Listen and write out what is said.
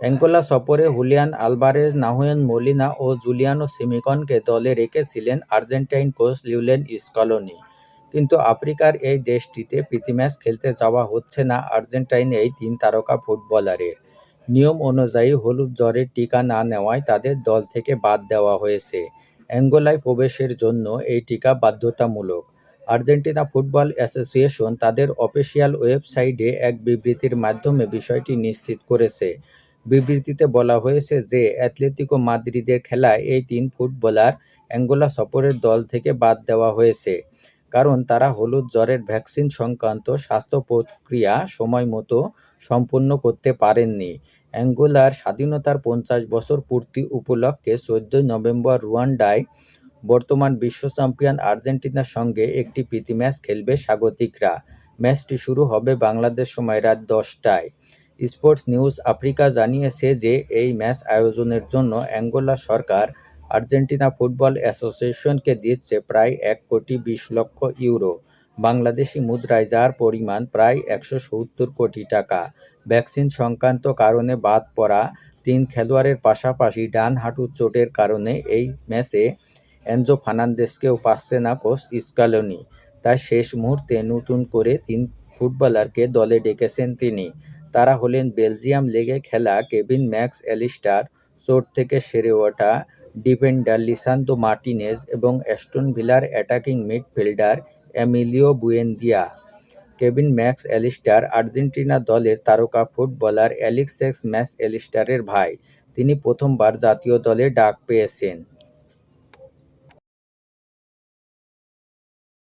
Angola সফরে Julian Alvarez Nahuel Molina ও Giuliano সিমিকনকে দলে রেখেছিলেন আর্জেন্টাইন কোচ লিউলেন স্কলোনি। কিন্তু আফ্রিকার এই দেশটিতে প্রীতি ম্যাচ খেলতে যাওয়া হচ্ছে না আর্জেন্টাইন এই তিন তারকা ফুটবলারের। নিয়ম অনুযায়ী হলুদ জ্বরের টিকা না নেওয়ায় তাদের দল থেকে বাদ দেওয়া হয়েছে। অ্যাঙ্গোলায় প্রবেশের জন্য এই টিকা বাধ্যতামূলক। আর্জেন্টিনা ফুটবল অ্যাসোসিয়েশন তাদের অফিসিয়াল ওয়েবসাইটে এক বিবৃতির মাধ্যমে বিষয়টি নিশ্চিত করেছে। বিবৃতিতে বলা হয়েছে যে অ্যাথলেটিকো মাদ্রিদের খেলায় এই তিন ফুটবলার অ্যাঙ্গোলা সফরের দল থেকে বাদ দেওয়া হয়েছে। কারণ তারা হলুদ জ্বরের ভ্যাকসিন সংক্রান্ত স্বাস্থ্য প্রক্রিয়া সময় মতো সম্পন্ন করতে পারেননি। অ্যাঙ্গোলার স্বাধীনতার পঞ্চাশ বছর পূর্তি উপলক্ষে চোদ্দই নভেম্বর রুয়ান্ডায় বর্তমান বিশ্ব চ্যাম্পিয়ন আর্জেন্টিনার সঙ্গে একটি প্রীতি ম্যাচ খেলবে স্বাগতিকরা। ম্যাচটি শুরু হবে বাংলাদেশ সময় রাত দশটায়। স্পোর্টস নিউজ আফ্রিকা জানিয়েছে যে এই ম্যাচ আয়োজনের জন্য অ্যাঙ্গোলা সরকার আর্জেন্টিনা ফুটবল অ্যাসোসিয়েশনকে দিচ্ছে প্রায় এক কোটি বিশ লক্ষ ইউরো। বাংলাদেশি মুদ্রায় যার পরিমাণ প্রায় একশো সত্তর কোটি টাকা। ভ্যাকসিন সংক্রান্ত কারণে বাদ পড়া তিন খেলোয়াড়ের পাশাপাশি ডান হাঁটুর চোটের কারণে এই ম্যাচে এনজো ফার্নান্দেসকেও পাচ্ছে না কোচ স্কালোনি। তাই শেষ মুহূর্তে নতুন করে তিন ফুটবলারকে দলে ডেকেছেন তিনি। তারা হলেন বেলজিয়াম লেগে খেলা কেভিন ম্যাক্স অ্যালিস্টার, চোট থেকে সেরে ওঠা ডিফেন্ডার লিসান্তো মার্টিনেজ এবং Aston ভিলার attacking midfielder Emilio Buendia. Kevin Mac Allister Argentina দলের তারকা ফুটবলার অ্যালেক্সেক্স ম্যাক্স অ্যালিস্টারের ভাই। তিনি প্রথমবার জাতীয় দলে ডাক পেয়েছেন।